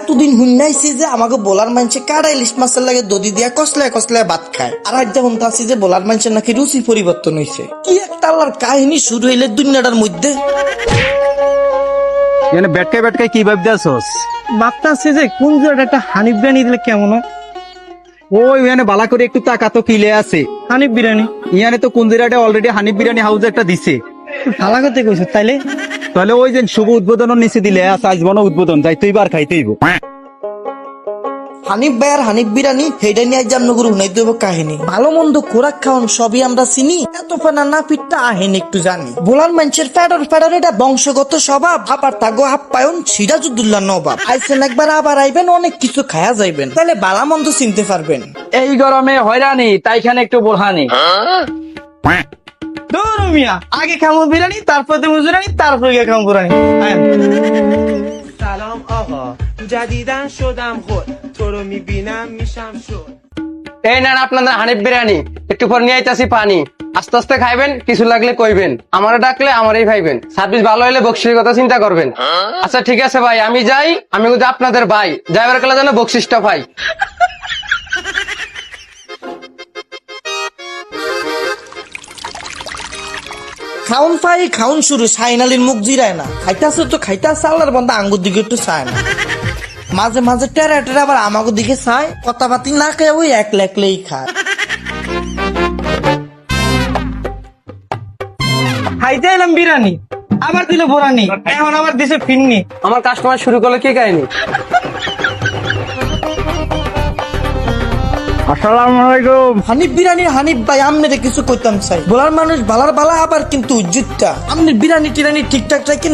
এতদিন হুন্নাইছি যে আমাকে বলার মানছে কারা ইলিশ মাছের লাগে দদি দিয়া কসলায় কসলায় ভাত খায়? আর আজ যখন আছি যে বলার মানছে নাকি রুচি পরিবর্তন হয়েছে কি একটা আল্লাহর কাহিনী শুরু হইলে দুনিয়াটার মধ্যে? বেটকায় কি ভাবতে আসোস ভাবতেছি যে কোন জায়গাটা একটা হানিফ বিরিয়ানি দিলে কেমন ওই ওখানে বালা করে একটু টাকা তো কিলে আছে। হানিফ বিরিয়ানি? ইয়ানে তো কুন্দিরাটে অলরেডি হানিফ বিরিয়ানি হাউস একটা দিছে। ভালো করতে কইছো তাইলে? তাহলে ওই যে শুভ উদ্বোধন নিচে দিলে আছে আজ মনে উদ্বোধন যাই তুই বার খাইতেইব হানিফ ভাই আর হানিফ বিরানি হেডে নিয়ে আজ আমনগর হুনাই দেব কাহিনী। ভালো মন্দ খোরাক খাওয়ান সবই আমরা চিনি। এত ফেনা না পিঠটা আহেন একটু জানি। বোলার মানুষের ফেডর ফেডর এটা বংশগত স্বভাব। আবার তাগো আপ্যায়ন সিরাজুদ্দুল্লাহ নবাব। আইসেন একবার আবার আইবেন অনেক কিছু খায়া যাইবেন। তাহলে বালা মন্দ চিনতে পারবেন। এই গরমে হয়রানি তাইখানে একটু বোরহানি দৌড় মিয়া আগে খামো বিরিয়ানি তারপর দেবো বিরিয়ানি তারপর গিয়ে খামো বিরিয়ানি আয়েন। سلام آقا جدیدن شدم خود تو رو میبینم میشم شد এই নেন আপনাদের হানিফ বিরিয়ানি একটু পর নিয়ে আইতাছি পানি আস্তে আস্তে খাইবেন কিছু লাগলে কইবেন আমারে ডাকলে আমারই খাইবেন সার্ভিস ভালো হলে বকশিসের কথা চিন্তা করবেন আচ্ছা ঠিক আছে ভাই আমি যাই আমি কিন্তু আপনাদের ভাই ড্রাইভার কালে যেন বকশিসটা পাই খাউন ফাই খাউন শুরু সাইনালির মুখ জিরায় না। খাইতাছে তো খাইতাছে আল্লাহর বন্ধা আঙ্গুর দিকে একটু চায় না। মাঝে মাঝে টেরা টেরা আবার আমাকে দিকে চায় কথা পাতি না খেয়ে ওই এক লেকলেই খায়। খাইতে এলাম বিরিয়ানি আবার দিল বোরানি এখন আবার দিছে ফিন্নি। আমার কাস্টমার শুরু করলে কি কাহিনী আলাইকুম। হানিফ হানিফ ভাই কিছু কইতাম চাই। বলার মানুষ বালার বালা আবার কিন্তু উজ্জুতটা। আপনি বিরানি টিরানি ঠিকঠাক রাখেন